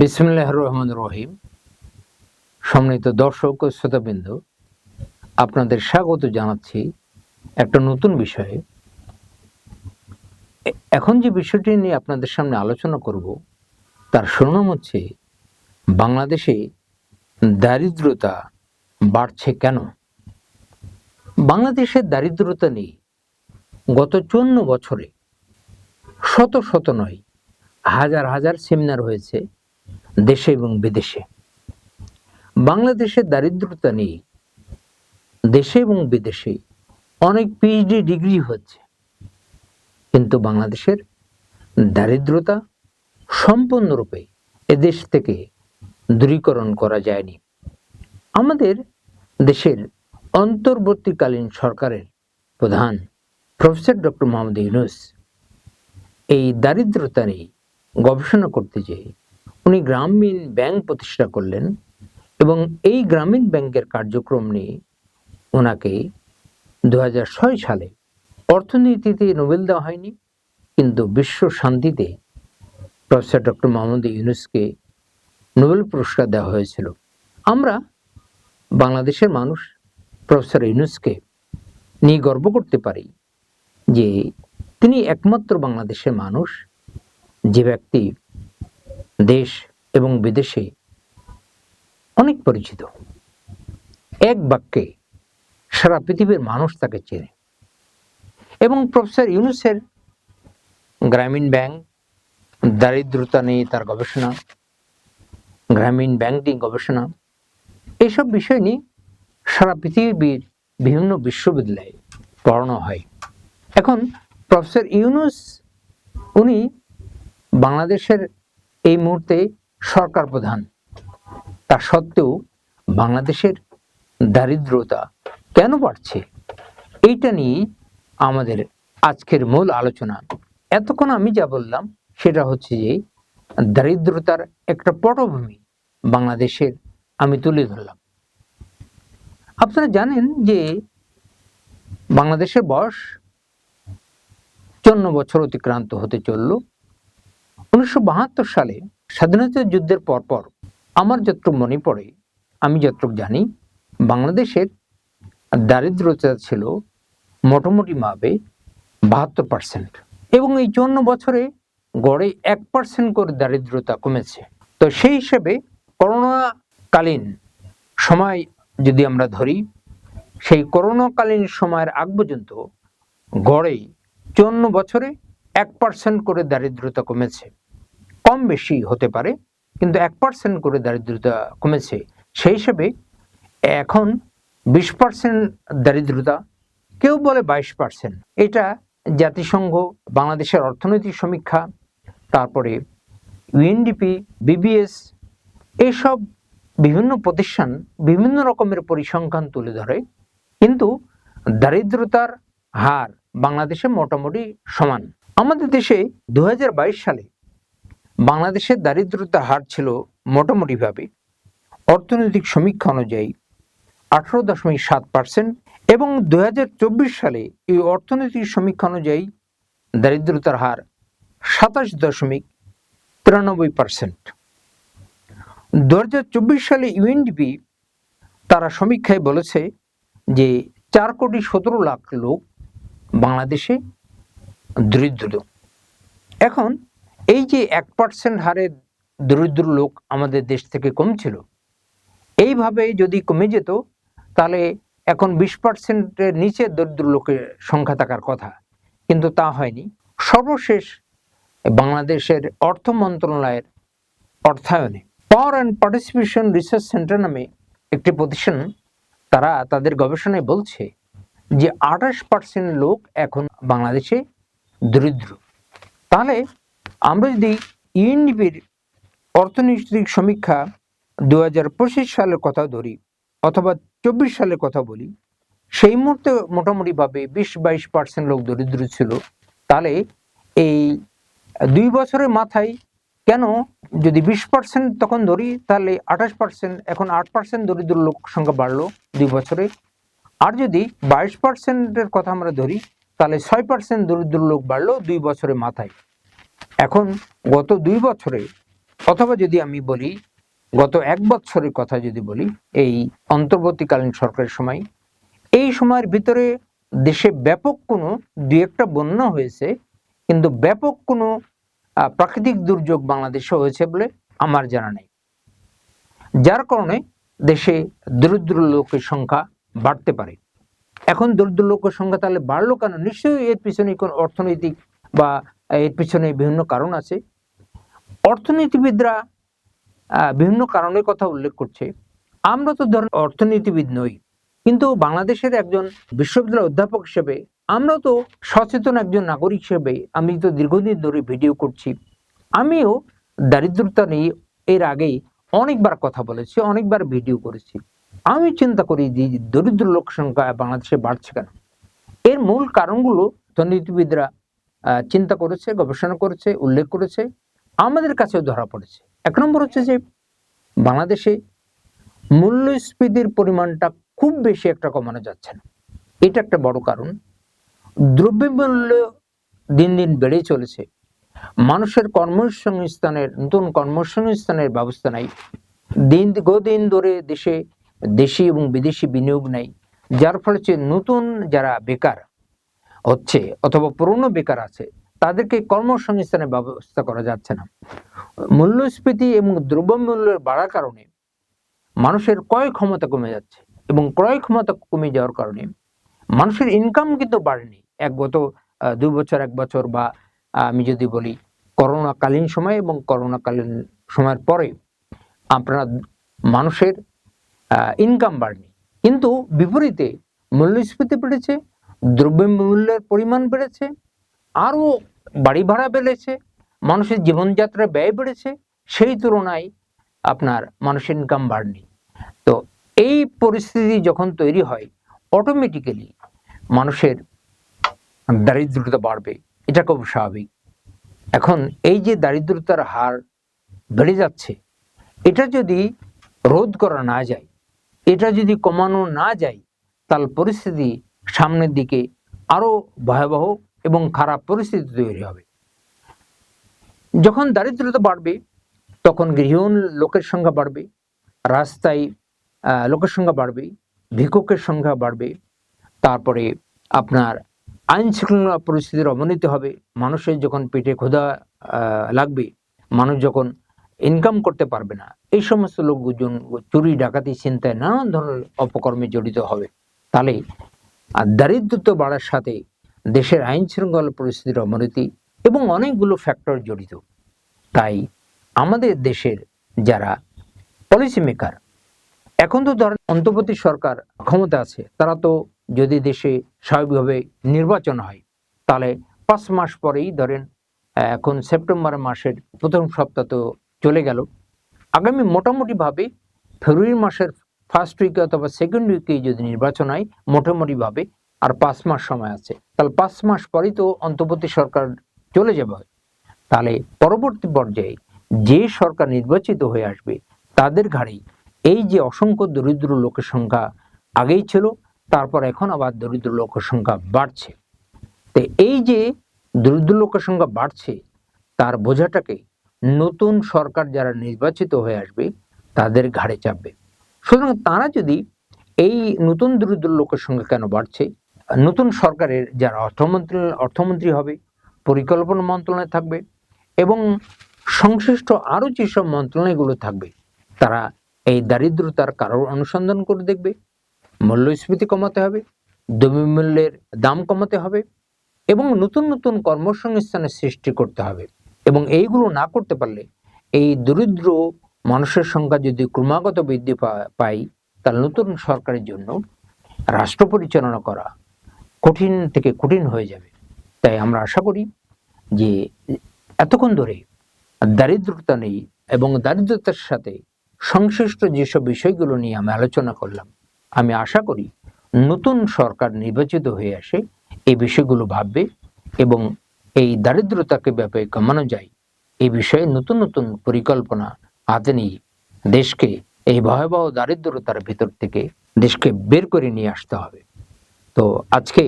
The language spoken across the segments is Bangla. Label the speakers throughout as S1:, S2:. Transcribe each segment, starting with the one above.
S1: বিসমুল্লাহ রহমান রহিম। সম্মানিত দর্শক ও শ্রোতাবৃন্দ, আপনাদের স্বাগত জানাচ্ছি একটা নতুন বিষয়ে। এখন যে বিষয়টি নিয়ে আপনাদের সামনে আলোচনা করব, তার শিরোনাম হচ্ছে, বাংলাদেশে দারিদ্রতা বাড়ছে কেন? বাংলাদেশের দারিদ্রতা নেই, গত চুয়ান্ন বছরে শত শত নয়, হাজার হাজার সেমিনার হয়েছে দেশে এবং বিদেশে। বাংলাদেশের দারিদ্রতা নেই দেশে এবং বিদেশে অনেক পিএইচডি ডিগ্রি হচ্ছে। কিন্তু বাংলাদেশের দারিদ্রতা সম্পূর্ণরূপে এদেশ থেকে দূরীকরণ করা যায়নি। আমাদের দেশের অন্তর্বর্তীকালীন সরকারের প্রধান প্রফেসর ডক্টর মোহাম্মদ ইউনুস এই দারিদ্রতা নিয়ে গবেষণা করতে যেয়ে উনি গ্রামীণ ব্যাংক প্রতিষ্ঠা করলেন এবং এই গ্রামীণ ব্যাংকের কার্যক্রম নিয়ে ওনাকে দু হাজার ছয় সালে অর্থনীতিতে নোবেল দেওয়া হয়নি, কিন্তু বিশ্ব শান্তিতে প্রফেসর ডক্টর মোহাম্মদ ইউনুসকে নোবেল পুরস্কার দেওয়া হয়েছিল। আমরা বাংলাদেশের মানুষ প্রফেসর ইউনুসকে নিয়ে গর্ব করতে পারি যে তিনি একমাত্র বাংলাদেশের মানুষ যে ব্যক্তি দেশ এবং বিদেশে অনেক পরিচিত। এক বাক্যে সারা পৃথিবীর মানুষ তাকে চেনে। এবং প্রফেসর ইউনুসের গ্রামীণ ব্যাংক দারিদ্রতা নিয়ে তার গবেষণা, গ্রামীণ ব্যাংকিং গবেষণা এইসব বিষয় নিয়ে সারা পৃথিবীর বিভিন্ন বিশ্ববিদ্যালয়ে পড়ানো হয়। এখন প্রফেসর ইউনুস, উনি বাংলাদেশের এই মুহূর্তে সরকার প্রধান। তা সত্ত্বেও বাংলাদেশের দারিদ্রতা কেন বাড়ছে? এইটা নিয়ে আমাদের আজকের মূল আলোচনা। এতক্ষণ আমি যা বললাম সেটা হচ্ছে যে, দারিদ্রতার একটা পটভূমি বাংলাদেশের আমি তুলে ধরলাম। আপনারা জানেন যে, বাংলাদেশের বয়স চন্ন বছর অতিক্রান্ত হতে চলল। উনিশশো বাহাত্তর সালে স্বাধীনতা যুদ্ধের পরপর আমার যতটুক মনে পড়ে, আমি যতটুক জানি, বাংলাদেশের দারিদ্রতা ছিল মোটামুটি ভাবে বাহাত্তর পার্সেন্ট এবং এই চুয়ান্ন বছরে গড়ে এক পার্সেন্ট করে দারিদ্রতা কমেছে। তো সেই হিসেবে করোনাকালীন সময় যদি আমরা ধরি, সেই করোনাকালীন সময়ের আগ পর্যন্ত গড়ে চুয়ান্ন বছরে এক পার্সেন্ট করে দারিদ্রতা কমেছে। কম বেশি হতে পারে, কিন্তু এক পার্সেন্ট করে দারিদ্রতা কমেছে। সেই হিসেবে এখন বিশ পার্সেন্ট দারিদ্রতা, কেউ বলে বাইশ পার্সেন্ট এটা জাতিসংঘ, বাংলাদেশের অর্থনৈতিক সমীক্ষা, তারপরে ইউএনডিপি বিবিএস এইসব বিভিন্ন প্রতিষ্ঠান বিভিন্ন রকমের পরিসংখ্যান তুলে ধরে। কিন্তু দারিদ্রতার হার বাংলাদেশে মোটামুটি সমান। আমাদের দেশে দু হাজার বাইশ সালে বাংলাদেশের দারিদ্রতার হার ছিল মোটামুটিভাবে। অর্থনৈতিক সমীক্ষা অনুযায়ী আঠারো দশমিক সাত পার্সেন্ট এবং দু হাজার চব্বিশ সালে এই অর্থনৈতিক সমীক্ষা অনুযায়ী দারিদ্রতার হার সাতাশ দশমিক তিরানব্বই পার্সেন্ট। দু হাজার চব্বিশ সালে ইউএনডিপি তারা সমীক্ষায় বলেছে যে চার কোটি সতেরো লাখ লোক বাংলাদেশে দরিদ্র এখন এই যে এক পার্সেন্ট হারে দরিদ্র লোক আমাদের দেশ থেকে কমছিল এইভাবে যদি কমে যেত, তাহলে এখন বিশ পার্সেন্টের নিচে দরিদ্র লোকের সংখ্যা থাকার কথা। কিন্তু তা হয়নি। সর্বশেষ বাংলাদেশের অর্থ মন্ত্রণালয়ের অর্থায়নে power and participation research centre নামে একটি প্রতিষ্ঠান, তারা তাদের গবেষণায় বলছে যে আঠাশ পার্সেন্ট লোক এখন বাংলাদেশে দরিদ্র। তাহলে আমরা যদি ইউএনডিপির অর্থনৈতিক সমীক্ষা দু হাজার পঁচিশ সালের কথা ধরি অথবা চব্বিশ সালের কথা বলি, সেই মুহূর্তে মোটামুটিভাবে বিশ বাইশ পার্সেন্ট লোক দরিদ্র ছিল। তাহলে এই দুই বছরের মাথায় কেন যদি বিশ পার্সেন্ট তখন ধরি, তাহলে আঠাশ পার্সেন্ট এখন আট পার্সেন্ট দরিদ্র লোক সংখ্যা বাড়লো দুই বছরে। আর যদি বাইশ পার্সেন্টের কথা আমরা ধরি তাহলে ছয় পার্সেন্ট দরিদ্র লোক বাড়লো দুই বছরের মাথায়। এখন গত দুই বছরে, অথবা যদি আমি বলি, গত এক বছরের কথা যদি বলি, এই অন্তর্বর্তীকালীন সরকারের সময়, এই সময়ের ভিতরে দেশে ব্যাপক কোনো দু একটা বন্যা হয়েছে, কিন্তু ব্যাপক কোনো প্রাকৃতিক দুর্যোগ বাংলাদেশে হয়েছে বলে আমার জানা নেই। যার কারণে দেশে দরিদ্র লোকের সংখ্যা বাড়তে পারে। এখন দরিদ্র লোকের সংখ্যা তাহলে বাড়লো কেন? নিশ্চয়ই এর পিছনে কোন অর্থনৈতিক বা এর পিছনে বিভিন্ন কারণ আছে। অর্থনীতিবিদরা বিভিন্ন কারণের কথা উল্লেখ করছে। আমরা তো ধরেন অর্থনীতিবিদ নই, কিন্তু বাংলাদেশের একজন বিশ্ববিদ্যালয় অধ্যাপক হিসেবে আমরা তো সচেতন একজন নাগরিক হিসেবে আমি তো দীর্ঘদিন ধরে ভিডিও করছি। আমিও দারিদ্রতা নিয়ে এর আগেই অনেকবার কথা বলেছি, অনেকবার ভিডিও করেছি। আমি চিন্তা করি যে দরিদ্র লোক সংখ্যা বাংলাদেশে বাড়ছে কেন? এর মূল কারণগুলো অর্থনীতিবিদরা আহ, চিন্তা করেছে গবেষণা করেছে উল্লেখ করেছে আমাদের কাছেও ধরা পড়েছে। এক নম্বর হচ্ছে যে বাংলাদেশে মূল্যস্ফীতির পরিমাণটা খুব বেশি একটা কমানো যাচ্ছে না। এটা একটা বড় কারণ। দ্রব্যমূল্য দিন দিন বেড়ে চলেছে। মানুষের কর্মসংস্থানের নতুন কর্মসংস্থানের ব্যবস্থা নাই। দিন দিন ধরে দেশে দেশি এবং বিদেশি বিনিয়োগ নেই, যার ফলে নতুন যারা বেকার হচ্ছে অথবা পুরনো বেকার আছে, তাদেরকে কর্মসংস্থানের ব্যবস্থা করা যাচ্ছে না। মূল্যস্ফীতি এবং দ্রব্যমূল্যের বাড়ার কারণে মানুষের ক্রয় ক্ষমতা কমে যাচ্ছে এবং ক্রয় ক্ষমতা কমে যাওয়ার কারণে মানুষের ইনকাম কিন্তু বাড়েনি। এক গত দুই বছর, এক বছর বা আমি যদি বলি করোনাকালীন সময় এবং করোনাকালীন সময়ের পরে, আপনার মানুষের ইনকাম বাড়েনি। কিন্তু বিপরীতে মূল্যস্ফীতি বেড়েছে, দ্রব্যমূল্যের পরিমাণ বেড়েছে, আরও বাড়ি ভাড়া বেড়েছে, মানুষের জীবনযাত্রা ব্যয় বেড়েছে, সেই তুলনায় আপনার মানুষের ইনকাম বাড়নি। তো এই পরিস্থিতি যখন তৈরি হয় অটোমেটিক্যালি মানুষের দারিদ্রতা বাড়বে। এটা খুব স্বাভাবিক। এখন এই যে দারিদ্রতার হার বেড়ে যাচ্ছে, এটা যদি রোধ করা না যায় এটা যদি কমানো না যায়, তাহলে পরিস্থিতি সামনের দিকে আরও ভয়াবহ এবং খারাপ পরিস্থিতি তৈরি হবে। যখন দারিদ্রতা বাড়বে, তখন গৃহহীন লোকের সংখ্যা বাড়বে, রাস্তায় লোকের সংখ্যা বাড়বে, ভিক্ষুকের সংখ্যা বাড়বে, তারপরে আপনার আইন শৃঙ্খলা পরিস্থিতির অবনতি হবে, মানুষের যখন পেটে ক্ষুধা লাগবে, মানুষ যখন ইনকাম করতে পারবে না এই সমস্ত লোকজন চুরি, ডাকাতি চিন্তায় নানান ধরনের অপকর্মে জড়িত হবে। তাহলে আর দারিদ্রতা বাড়ার সাথে দেশের আইন শৃঙ্খলা পরিস্থিতির অবনতি এবং অনেকগুলো ফ্যাক্টর জড়িত। তাই আমাদের দেশের যারা পলিসি মেকার এখন তো ধরেন অন্তর্বর্তী সরকার ক্ষমতা আছে, তারা তো যদি দেশে স্বাভাবিকভাবে নির্বাচন হয়, তাহলে পাঁচ মাস পরেই ধরেন এখন সেপ্টেম্বর মাসের প্রথম সপ্তাহ তো চলে গেল। আগামী মোটামুটিভাবে ফেব্রুয়ারি মাসের ফার্স্ট উইকে অথবা সেকেন্ড উইকে যদি নির্বাচন হয়, মোটামুটিভাবে আর পাঁচ মাস সময় আছে। তাহলে পাঁচ মাস পরেই তো অন্তর্বর্তী সরকার চলে যাবে। তাহলে পরবর্তী পর্যায়ে যে সরকার নির্বাচিত হয়ে আসবে, তাদের ঘাড়েই এই যে অসংখ্য দরিদ্র লোকের সংখ্যা আগেই ছিল, তারপর এখন আবার দরিদ্র লোকের সংখ্যা বাড়ছে। তো এই যে দরিদ্র লোকের সংখ্যা বাড়ছে, তার বোঝাটাকে নতুন সরকার যারা নির্বাচিত হয়ে আসবে, তাদের ঘাড়ে চাপবে। সুতরাং তারা যদি এই নতুন দরিদ্র লোকের সংখ্যা কেন বাড়ছে? নতুন সরকারের যারা অর্থমন্ত্রী অর্থমন্ত্রী হবে, পরিকল্পনা মন্ত্রণালয় থাকবে এবং সংশ্লিষ্ট আরও যেসব মন্ত্রণালয়গুলো থাকবে, তারা এই দারিদ্রতার কারণ অনুসন্ধান করে দেখবে, মূল্যস্ফীতি কমাতে হবে দ্রব্যমূল্যের দাম কমাতে হবে এবং নতুন নতুন কর্মসংস্থানের সৃষ্টি করতে হবে। এবং এইগুলো না করতে পারলে এই দরিদ্র মানুষের সংখ্যা যদি ক্রমাগত বৃদ্ধি পায়, তাহলে নতুন সরকারের জন্য রাষ্ট্র পরিচালনা করা কঠিন থেকে কঠিন হয়ে যাবে। তাই আমরা আশা করি যে এতক্ষণ ধরে দারিদ্রতা নেই এবং দারিদ্রতার সাথে সংশ্লিষ্ট যেসব বিষয়গুলো নিয়ে আমি আলোচনা করলাম, আমি আশা করি নতুন সরকার নির্বাচিত হয়ে আসে, এই বিষয়গুলো ভাববে এবং এই দারিদ্রতাকে ব্যাপে কমানো যায়। এই বিষয়ে নতুন নতুন পরিকল্পনা হাতে নিয়ে দেশকে এই ভয়াবহ দারিদ্রতার ভিতর থেকে দেশকে বের করে নিয়ে আসতে হবে। তো আজকে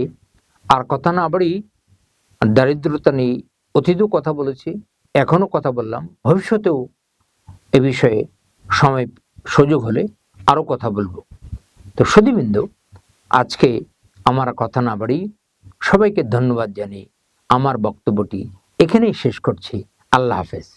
S1: আর কথা না বাড়ি দারিদ্রতা নিয়ে অতীতও কথা বলেছি এখনও কথা বললাম। ভবিষ্যতেও এ বিষয়ে সময়, সুযোগ হলে আরও কথা বলব। তো সুদীবৃন্দ আজকে আমার কথা না বাড়ি সবাইকে ধন্যবাদ জানিয়ে আমার বক্তব্যটি এখানেই শেষ করছি। আল্লাহ হাফেজ।